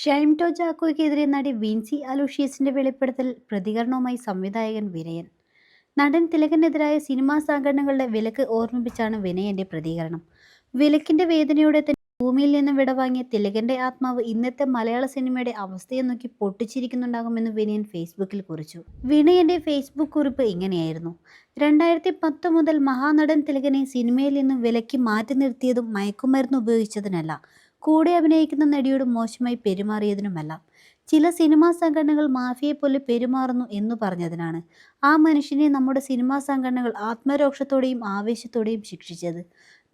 ഷൈം to ചാക്കോയ്ക്കെതിരെ നടി വിൻസി അലൂഷ്യസിന്റെ വെളിപ്പെടുത്തൽ പ്രതികരണവുമായി സംവിധായകൻ വിനയൻ. നടൻ തിലകനെതിരായ സിനിമാ സംഘടനകളുടെ വിലക്ക് ഓർമ്മിപ്പിച്ചാണ് വിനയന്റെ പ്രതികരണം. വിലക്കിന്റെ വേദനയോടെ തന്നെ ഭൂമിയിൽ നിന്നും വിടവാങ്ങിയ തിലകന്റെ ആത്മാവ് ഇന്നത്തെ മലയാള സിനിമയുടെ അവസ്ഥയെ നോക്കി പൊട്ടിച്ചിരിക്കുന്നുണ്ടാകുമെന്ന് വിനയൻ ഫേസ്ബുക്കിൽ കുറിച്ചു. വിനയന്റെ ഫേസ്ബുക്ക് കുറിപ്പ് ഇങ്ങനെയായിരുന്നു. രണ്ടായിരത്തി പത്ത് മുതൽ മഹാനടൻ തിലകനെ സിനിമയിൽ നിന്നും വിലക്കി മാറ്റി നിർത്തിയതും മയക്കുമരുന്ന് ഉപയോഗിച്ചതിനല്ല. കൂടെ അഭിനയിക്കുന്ന നടിയോട് മോശമായി പെരുമാറിയതിനുമല്ല ചില സിനിമാ സംഘടനകൾ മാഫിയെപ്പോലെ പെരുമാറുന്നു എന്ന് പറഞ്ഞതിനാണ് ആ മനുഷ്യനെ നമ്മുടെ സിനിമാ സംഘടനകൾ ആത്മരോക്ഷത്തോടെയും ആവേശത്തോടെയും ശിക്ഷിച്ചത്.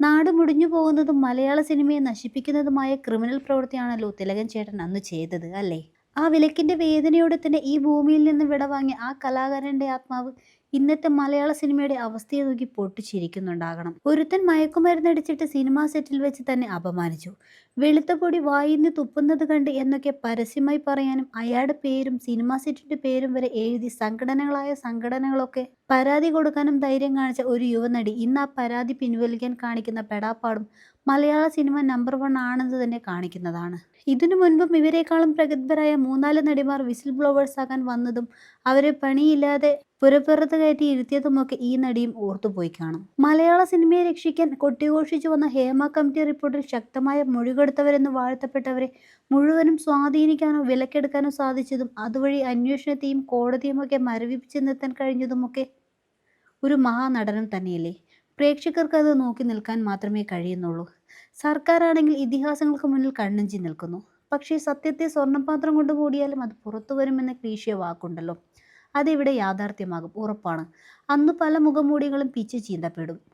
നാട് മുടിഞ്ഞു പോകുന്നതും മലയാള സിനിമയെ നശിപ്പിക്കുന്നതുമായ ക്രിമിനൽ പ്രവൃത്തിയാണല്ലോ തിലകൻ ചേട്ടൻ അന്ന് ചെയ്തത് അല്ലേ? ആ വിലക്കിന്റെ വേദനയോടെ തന്നെ ഈ ഭൂമിയിൽ നിന്ന് വിടവാങ്ങിയ ആ കലാകാരന്റെ ആത്മാവ് ഇന്നത്തെ മലയാള സിനിമയുടെ അവസ്ഥയെ നോക്കി പൊട്ടിച്ചിരിക്കുന്നുണ്ടാകണം. ഒരുത്തൻ മയക്കുമരുന്നടിച്ചിട്ട് സിനിമാ സെറ്റിൽ വെച്ച് തന്നെ അപമാനിച്ചു. വെളുത്ത പൊടി വായിന്ന് തുപ്പുന്നത് കണ്ട് എന്നൊക്കെ പരസ്യമായി പറയാനും അയാളുടെ പേരും സിനിമാ സെറ്റിന്റെ പേരും വരെ എഴുതി സംഘടനകളായ സംഘടനകളൊക്കെ പരാതി കൊടുക്കാനും ധൈര്യം കാണിച്ച ഒരു യുവനടി ഇന്ന് ആ പരാതി പിൻവലിക്കാൻ കാണിക്കുന്ന പെടാപ്പാടും മലയാള സിനിമ നമ്പർ വൺ ആണെന്ന് തന്നെ കാണിക്കുന്നതാണ്. ഇതിനു മുൻപും ഇവരെക്കാളും പ്രഗത്ഭരായ മൂന്നാൽ നടിമാർ വിസിൽ ബ്ലോവേഴ്സ് ആകാൻ വന്നതും അവരെ പണിയില്ലാതെ പുരപ്പുറത്ത് കയറ്റി ഇരുത്തിയതുമൊക്കെ ഈ നടിയും ഓർത്തുപോയി കാണും. മലയാള സിനിമയെ രക്ഷിക്കാൻ കൊട്ടിഘോഷിച്ചു വന്ന ഹേമ കമ്മിറ്റി റിപ്പോർട്ടിൽ ശക്തമായ മൊഴികെടുത്തവരെന്ന് വാഴ്ത്തപ്പെട്ടവരെ മുഴുവനും സ്വാധീനിക്കാനോ വിലക്കെടുക്കാനോ സാധിച്ചതും അതുവഴി അന്വേഷണത്തെയും കോടതിയുമൊക്കെ മരവിപ്പിച്ച് നിർത്താൻ കഴിഞ്ഞതുമൊക്കെ ഒരു മഹാനടനം തന്നെയല്ലേ. പ്രേക്ഷകർക്ക് അത് നോക്കി നിൽക്കാൻ മാത്രമേ കഴിയുന്നുള്ളൂ. സർക്കാരാണെങ്കിൽ ഇതിഹാസങ്ങൾക്ക് മുന്നിൽ കണ്ണഞ്ചി നിൽക്കുന്നു. പക്ഷേ സത്യത്തെ സ്വർണപാത്രം കൊണ്ട് മൂടിയാലും അത് പുറത്തു വരുമെന്ന ക്ലീശിയ വാക്കുണ്ടല്ലോ. അതിവിടെ യാഥാർത്ഥ്യമാകും. ഉറപ്പാണ്. അന്ന് പല മുഖമൂടികളും പിച്ച് ചീന്തപ്പെടും.